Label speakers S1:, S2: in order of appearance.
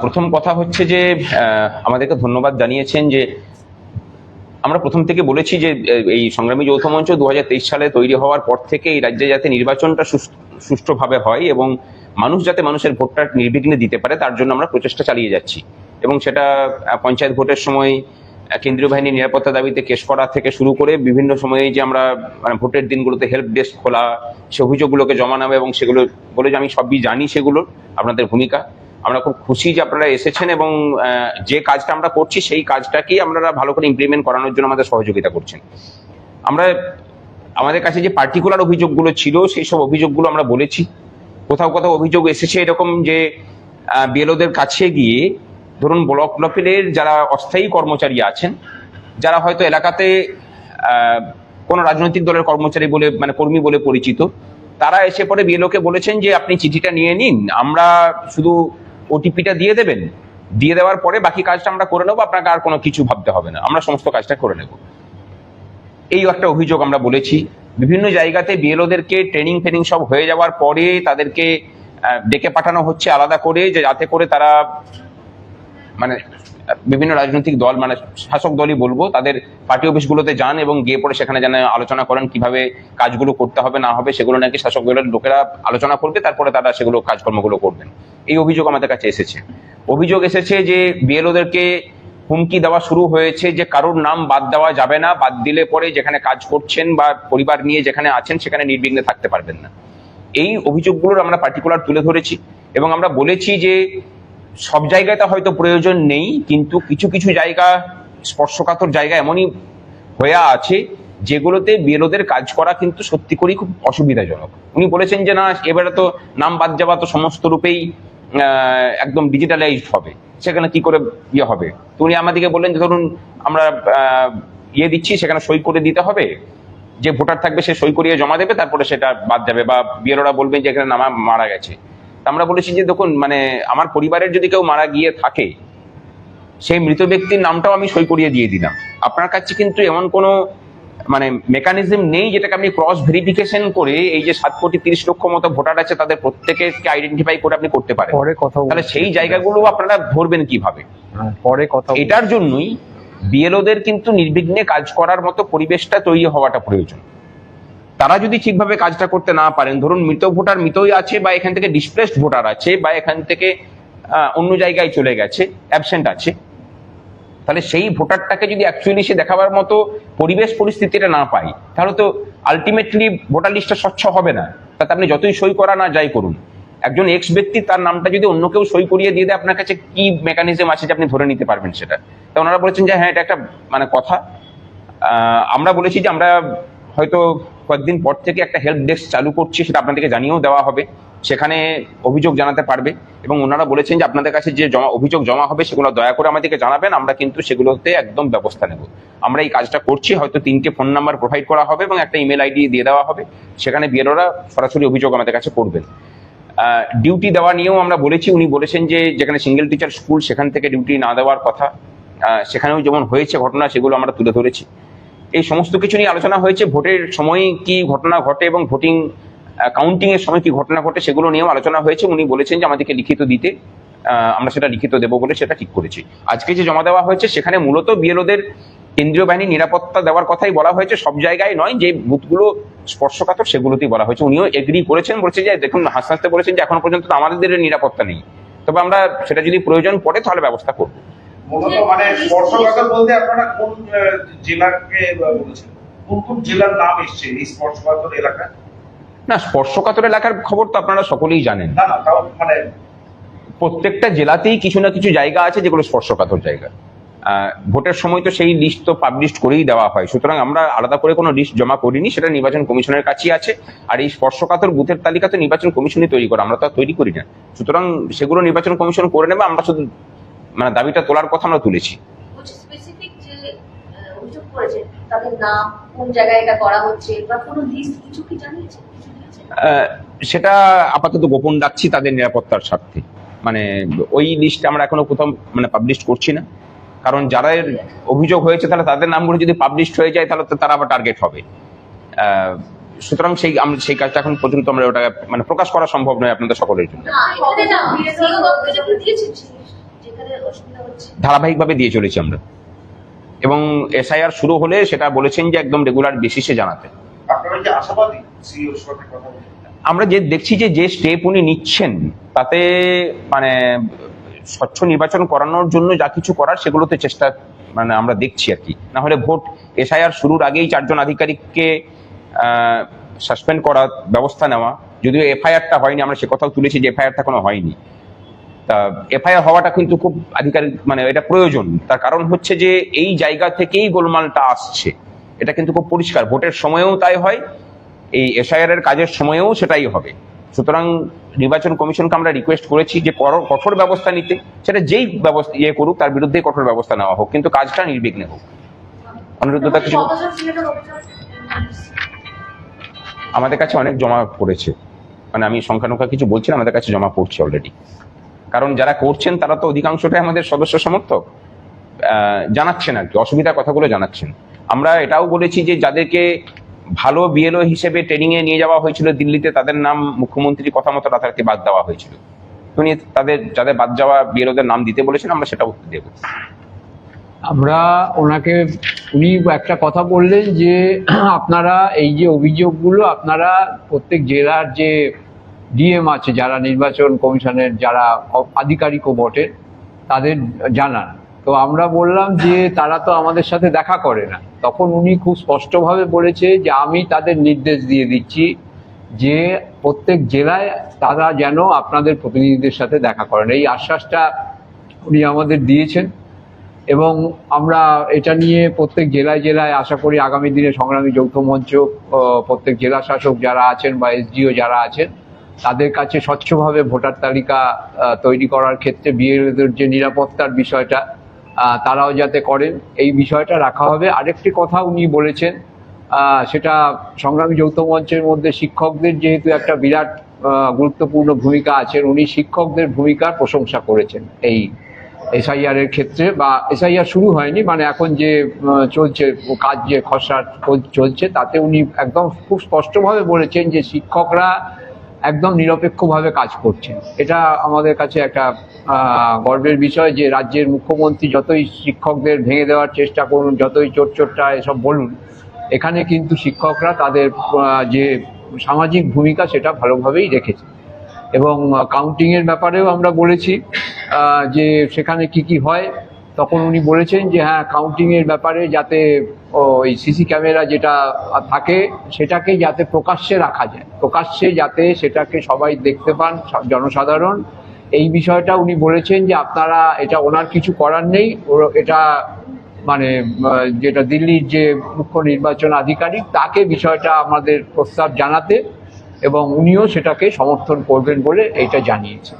S1: প্রথম কথা হচ্ছে যে আমাদেরকে ধন্যবাদ জানিয়েছেন যে, আমরা প্রথম থেকে বলেছি যে এই সংগ্রামী যৌথ মঞ্চ দু হাজার তেইশ সালে তৈরি হওয়ার পর থেকে এই রাজ্যে যাতে নির্বাচনটা সুষ্ঠু- সুষ্ঠুভাবে হয় এবং মানুষ যাতে মানুষের ভোটটা নির্বিঘ্নে দিতে পারে, তার জন্য আমরা প্রচেষ্টা চালিয়ে যাচ্ছি। এবং সেটা পঞ্চায়েত ভোটের সময় কেন্দ্রীয় বাহিনীর নিরাপত্তা দাবিতে কেস করা থেকে শুরু করে বিভিন্ন সময়ে যে আমরা মানে ভোটের দিনগুলোতে হেল্প ডেস্ক খোলা, সে অভিযোগগুলোকে জমা নেওয়া এবং সেগুলো বলে যে আমি সবই জানি সেগুলো আপনাদের ভূমিকা। আমরা খুব খুশি যে আপনারা এসেছেন এবং যে কাজটা আমরা করছি সেই কাজটাকেই আপনারা ভালো করে ইমপ্লিমেন্ট করানোর জন্য আমাদের সহযোগিতা করছেন। আমরা আমাদের কাছে যে পার্টিকুলার অভিযোগগুলো ছিল, সেই সব অভিযোগগুলো আমরা বলেছি। কোথাও কোথাও অভিযোগ এসেছে এরকম যে বিএলওদের কাছে গিয়ে ধরুন ব্লক লেভেলের যারা অস্থায়ী কর্মচারী আছেন, যারা হয়তো এলাকাতে কোনো রাজনৈতিক দলের কর্মচারী বলে মানে কর্মী বলে পরিচিত, তারা এসে পরে বিএলওকে বলেছেন যে, আপনি চিঠিটা নিয়ে নিন। আমরা শুধু ওটিপিটা দিয়ে দেবেন, দিয়ে দেওয়ার পরে বাকি কাজটা আমরা করে নেব, আপনাকে আর কোনো কিছু ভাবতে হবে না। আমরা সমস্ত কাজটা করে নেব। এই একটা অভিযোগ আমরা বলেছি। বিভিন্ন জায়গাতে বিএলওদেরকে ট্রেনিং ফেনিং সব হয়ে যাওয়ার পরে তাদেরকে ডেকে পাঠানো হচ্ছে আলাদা করে, যে যাতে করে তারা মানে বিভিন্ন রাজনৈতিক দল মানে শাসক দলই বলব, তাদের পার্টি অফিসগুলোতে যান এবং গিয়ে পরে সেখানে যেন আলোচনা করেন কীভাবে কাজগুলো করতে হবে, না হবে, সেগুলো নাকি শাসক দলের লোকেরা আলোচনা করবে, তারপরে তারা সেগুলো কাজকর্মগুলো করবেন। এই অভিযোগ আমাদের কাছে এসেছে। অভিযোগ এসেছে যে বিএলওদেরকে হুমকি দেওয়া শুরু হয়েছে যে কারোর নাম বাদ দেওয়া যাবে না, বাদ দিলে পরে যেখানে কাজ করছেন বা পরিবার নিয়ে যেখানে আছেন সেখানে নির্বিঘ্নে থাকতে পারবেন না। এই অভিযোগগুলোর আমরা পার্টিকুলার তুলে ধরেছি এবং আমরা বলেছি যে সব জায়গাতে হয়তো প্রয়োজন নেই, কিন্তু কিছু কিছু জায়গা, স্পর্শকাতর জায়গা এমনই হয়ে আছে, যেগুলোতে বিএলওদের কাজ করা কিন্তু সত্যি করেই খুব অসুবিধাজনক। উনি বলেছেন যে না, এবারে তো নাম বাদ যাওয়া তো সমস্ত রূপেই একদম ডিজিটালাইজড হবে। সেখানে কি করে ইয়ে হবে? তো উনি আমাদেরকে বললেন যে, ধরুন, আমরা ইয়ে দিচ্ছি, সেখানে সই করে দিতে হবে। যে ভোটার থাকবে সে সই করিয়ে জমা দেবে, তারপরে সেটা বাদ যাবে। বা বিএলওরা বলবেন যে, এখানে নামা মারা গেছে। আমরা বলেছি যে দেখুন মানে আমার পরিবারের যদি কেউ মারা গিয়ে থাকে সেই মৃত ব্যক্তির নামটাও আমি সই করিয়ে দিয়ে দিলাম। আপনার কাছে কিন্তু এমন কোনো মানে মেকানিজম নেই যেটাকে আপনি ক্রস ভেরিফিকেশন করে এই যে সাত কোটি তিরিশ লক্ষ মতো ভোটার আছে তাদের প্রত্যেকে আইডেন্টিফাই করে আপনি করতে পারেন।
S2: পরে কথা
S1: তাহলে সেই জায়গাগুলো আপনারা ধরবেন কীভাবে?
S2: হ্যাঁ, পরে কথা
S1: এটার জন্যই বিএলওদের কিন্তু নির্বিঘ্নে কাজ করার মতো পরিবেশটা তৈরি হওয়াটা প্রয়োজন। তারা যদি ঠিকভাবে কাজটা করতে না পারেন, ধরুন মৃত ভোটার মৃতই আছে বা এখান থেকে ডিসপ্লেসড ভোটার আছে বা এখান থেকে অন্য জায়গায় চলে গেছে অ্যাবসেন্ট আছে, তাহলে সেই ভোটারটাকে যদি অ্যাকচুয়ালি সে দেখাবার মতো পরিবেশ পরিস্থিতিটা না পাই তাহলে তো আলটিমেটলি ভোটার লিস্টটা স্বচ্ছ হবে না। তাতে আপনি যতই সই করা না যাই করুন, একজন এক্স ব্যক্তি তার নামটা যদি অন্য কেউ সই করিয়ে দিয়ে দেয়, আপনার কাছে কি মেকানিজম আছে যে আপনি ধরে নিতে পারবেন সেটা? তা ওনারা বলেছেন যে হ্যাঁ এটা একটা মানে কথা। আমরা বলেছি যে আমরা হয়তো কয়েকদিন পর থেকে একটা হেল্প ডেস্ক চালু করছি, সেটা আপনাদেরকে জানিয়েও দেওয়া হবে। সেখানে অভিযোগ জানাতে পারবে এবং ওনারা বলেছেন যে আপনাদের কাছে যে জমা, অভিযোগ জমা হবে সেগুলো দয়া করে আমাদেরকে জানাবেন, আমরা কিন্তু সেগুলোতে একদম ব্যবস্থা নেব। আমরা এই কাজটা করছি, হয়তো তিনটে ফোন নাম্বার প্রোভাইড করা হবে এবং একটা ইমেল আইডি দিয়ে দেওয়া হবে। সেখানে বিএলওরা সরাসরি অভিযোগ আমাদের কাছে করবেন। ডিউটি দেওয়া নিয়েও আমরা বলেছি, উনি বলেছেন যে যেখানে সিঙ্গেল টিচার স্কুল সেখান থেকে ডিউটি না দেওয়ার কথা। সেখানেও যেমন হয়েছে ঘটনা, সেগুলো আমরা তুলে ধরেছি। এই সমস্ত কিছু নিয়ে আলোচনা হয়েছে। ভোটের সময় কি ঘটনা ঘটে এবং ভোটিং কাউন্টিং এর সময় কি ঘটনা ঘটে সেগুলো নিয়েও আলোচনা হয়েছে। উনি বলেছেন যে আমাদেরকে লিখিত দিতে আমরা সেটা লিখিত দেবো বলে সেটা ঠিক করেছি। আজকে যে জমা দেওয়া হয়েছে সেখানে মূলত বিএলওদের কেন্দ্রীয় বাহিনী নিরাপত্তা দেওয়ার কথাই বলা হয়েছে। সব জায়গায় নয়, যে বুথগুলো স্পর্শকাতর সেগুলোতেই বলা হয়েছে। উনিও এগ্রি করেছেন, বলেছেন যে দেখুন, হাসতে হাসতে বলেছেন যে এখনও পর্যন্ত আমাদের নিরাপত্তা নেই। তবে আমরা সেটা যদি প্রয়োজন পড়ে তাহলে ব্যবস্থা করব।
S3: মূলত মানে স্পর্শকাতর বলতে আপনারা কোন জেলাকে বলেছেন? কোন কোন জেলার নাম এসছে এই স্পর্শকাতর এলাকা?
S1: না স্পর্শকাতর এলাকার খবর তো আপনারা সকলেই জানেন।
S3: না না তাও মানে
S1: প্রত্যেকটা জেলাতেই কিছু না কিছু জায়গা আছে যেগুলো স্পর্শকাতর জায়গা। আহ, ভোটের সময় তো সেই লিস্ট তো পাবলিশ করেই দেওয়া হয়। সুতরাং আমরা আলাদা করে কোনো লিস্ট জমা করিনি সেটা নির্বাচন কমিশনের কাছেই আছে। আর এই স্পর্শকাতর বুথের তালিকা তো নির্বাচন কমিশনই তৈরি করে আমরা তো আর তৈরি করি না। সুতরাং সেগুলো নির্বাচন কমিশন করে নেবে আমরা শুধু মানে দাবিটা তোলার কথা আমরা তুলেছি। সেটা আপাতত গোপন রাখছি তাদের নিরাপত্তার স্বার্থে। মানে ওই লিস্ট আমরা এখনও কোথাও মানে পাবলিশ করছি না। কারণ যারা অভিযোগ হয়েছে তাহলে তাদের নামগুলো যদি পাবলিশ হয়ে যায় তাহলে তো তারা আবার টার্গেট হবে। সুতরাং সেই আমরা সেই কাজটা এখন পর্যন্ত আমরা ওটা মানে প্রকাশ করা সম্ভব নয় আপনাদের সকলের জন্য। ধারাবাহিকভাবে দিয়ে চলেছি আমরা। এবং এসআইআর শুরু হলে সেটা বলেছেন যে একদম রেগুলার বেসিসে জানাতে।
S3: আপনারা কি আশাবাদী সিইওর সাথে কথা বলে
S1: আমরা যে দেখছি যে যে স্টেপ উনি নিচ্ছেন তাতে মানে স্বচ্ছ নির্বাচন করানোর জন্য যা কিছু করার সেগুলোতে চেষ্টা মানে আমরা দেখছি আর কি। না হলে ভোট এসআইআর শুরুর আগেই চারজন আধিকারিককে সাসপেন্ড করার ব্যবস্থা নেওয়া। যদিও এফআইআরটা হয়নি আমরা সে কথাও তুলেছি যে এফআইআরটা কোনো হয়নি। তা এফআইআর হওয়াটা কিন্তু খুব আধিকারিক মানে এটা প্রয়োজন। তার কারণ হচ্ছে যে এই জায়গা থেকেই গোলমালটা আসছে। এটা কিন্তু খুব পরিষ্কার। ভোটের সময়েও তাই হয়, এই এসআইআর এর কাজের সময়েও সেটাই হবে। সুতরাং নির্বাচন কমিশনকে আমরা রিকোয়েস্ট করেছি যে কঠোর ব্যবস্থা নিতে। সেটা যেই ব্যবস্থা ইয়ে করুক, তার বিরুদ্ধে কঠোর ব্যবস্থা নেওয়া হোক। কিন্তু কাজটা নির্বিঘ্নে হোক। অনিরুদ্ধতা কিছু আমাদের কাছে অনেক জমা পড়েছে। মানে আমি সংখ্যানুখ্যা কিছু বলছি আমাদের কাছে জমা পড়ছে অলরেডি কারণ যারা করছেন তারা তো অধিকাংশটাই আমাদের সদস্য সমর্থক। জানাচ্ছেন আর কি, অসুবিধার কথাগুলো জানাচ্ছেন। আমরা এটাও বলেছি যে যাদেরকে ভালো বিএলও হিসেবে ট্রেনিং এ নিয়ে যাওয়া হয়েছিল দিল্লিতে, তাদের নাম মুখ্যমন্ত্রীর কথা মতো তাদেরকে বাদ দেওয়া হয়েছিল। উনি তাদের, যাদের বাদ যাওয়া বিএলওদের নাম দিতে বলেছেন, আমরা সেটা উত্তর দেবো
S2: আমরা ওনাকে, উনি একটা কথা বললেন যে, আপনারা এই যে অভিযোগগুলো, আপনারা প্রত্যেক জেলার যে ডিএম আছে যারা নির্বাচন কমিশনের যারা অ- আধিকারিকও বটে, তাদের জানান। তো আমরা বললাম যে তারা তো আমাদের সাথে দেখা করে না। তখন উনি খুব স্পষ্টভাবে বলেছে যে আমি তাদের নির্দেশ দিয়ে দিচ্ছি যে প্রত্যেক জেলায় তারা যেন আপনাদের প্রতিনিধিদের সাথে দেখা করেন। এই আশ্বাসটা উনি আমাদের দিয়েছেন এবং আমরা এটা নিয়ে প্রত্যেক জেলায় জেলায় আশা করি আগামী দিনে সংগ্রামী যৌথ মঞ্চ প্রত্যেক জেলা শাসক যারা আছেন বা এসডিও যারা আছেন তাদের কাছে স্বচ্ছভাবে ভোটার তালিকা তৈরি করার ক্ষেত্রে বিএলওদের যে নিরাপত্তার বিষয়টা তারাও যাতে করেন, এই বিষয়টা রাখা হবে। আরেকটি কথা উনি বলেছেন সেটা সংগ্রামী যৌথ মঞ্চের মধ্যে শিক্ষকদের যেহেতু একটা বিরাট গুরুত্বপূর্ণ ভূমিকা আছে উনি শিক্ষকদের ভূমিকার প্রশংসা করেছেন এই এসআইআর এর ক্ষেত্রে বা এসআইআর শুরু হয়নি মানে এখন যে চলছে, কাজ যে খসড়া চলছে, তাতে উনি একদম খুব স্পষ্টভাবে বলেছেন যে শিক্ষকরা একদম নিরপেক্ষভাবে কাজ করছেন এটা আমাদের কাছে একটা গর্বের বিষয় যে রাজ্যের মুখ্যমন্ত্রী যতই শিক্ষকদের ভেঙে দেওয়ার চেষ্টা করুন, যতই চোট চোটটা এসব বলুন, এখানে কিন্তু শিক্ষকরা তাদের যে সামাজিক ভূমিকা সেটা ভালোভাবেই রেখেছে। এবং কাউন্টিং এর ব্যাপারেও আমরা বলেছি যে সেখানে কি কি হয় তখন উনি বলেছেন যে হ্যাঁ কাউন্টিং এর ব্যাপারে যাতে ওই সিসি ক্যামেরা যেটা থাকে, সেটাকে যাতে প্রকাশ্যে রাখা যায়। প্রকাশ্যে যাতে সেটাকে সবাই দেখতে পান জনসাধারণ। এই বিষয়টা উনি বলেছেন যে, আপনারা এটা ওনার কিছু করার নেই। এটা মানে যেটা দিল্লির যে মুখ্য নির্বাচন আধিকারিক, তাকে বিষয়টা আমাদের প্রস্তাব জানাতে এবং উনিও সেটাকে সমর্থন করবেন বলে এটা জানিয়েছেন।